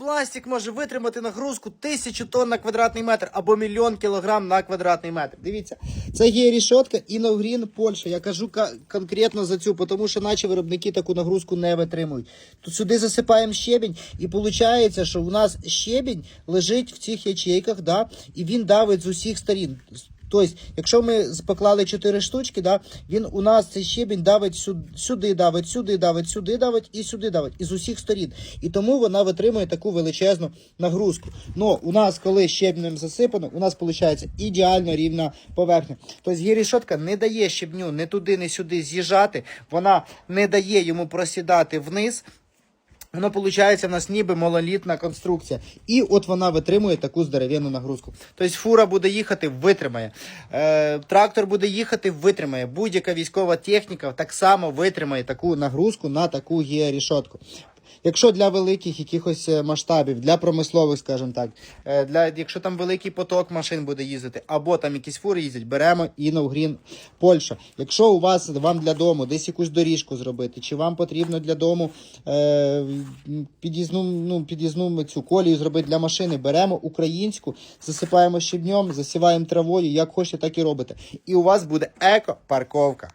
Пластик може витримати нагрузку тисячу тонн на квадратний метр або мільйон кілограм на квадратний метр. Дивіться, це є рішотка Іногрін Польща. Я кажу конкретно за цю, тому що наші виробники таку нагрузку не витримують. Тут сюди засипаємо щебінь, і виходить, що у нас щебінь лежить в цих ячейках, да, і він давить з усіх сторін. Тобто, якщо ми поклали 4 штучки, да, він у нас цей щебінь давить сюди, сюди давить, сюди давить, сюди давить і сюди давить, із усіх сторін. І тому вона витримує таку величезну нагрузку. Ну, у нас, коли щебнем засипано, у нас виходить ідеально рівна поверхня. Тобто гірішотка не дає щебню не туди, не сюди з'їжджати, вона не дає йому просідати вниз. Воно виходить, у нас ніби малолітна конструкція. І от вона витримує таку здоров'яну нагрузку. Тобто фура буде їхати, витримає. Е, трактор буде їхати, витримає. Будь-яка військова техніка так само витримає таку нагрузку на таку георішотку. Якщо для великих якихось е, масштабів, для промислових, скажімо так, е, для, якщо там великий поток машин буде їздити, або там якісь фури їздять, беремо Іногрін Польща. Якщо у вас вам для дому десь якусь доріжку зробити, чи вам потрібно для дому е, під'їзну, ну, під'їзну цю колію зробити для машини, беремо українську, засипаємо щебнем, засіваємо травою, як хочете, так і робите. І у вас буде еко-парковка.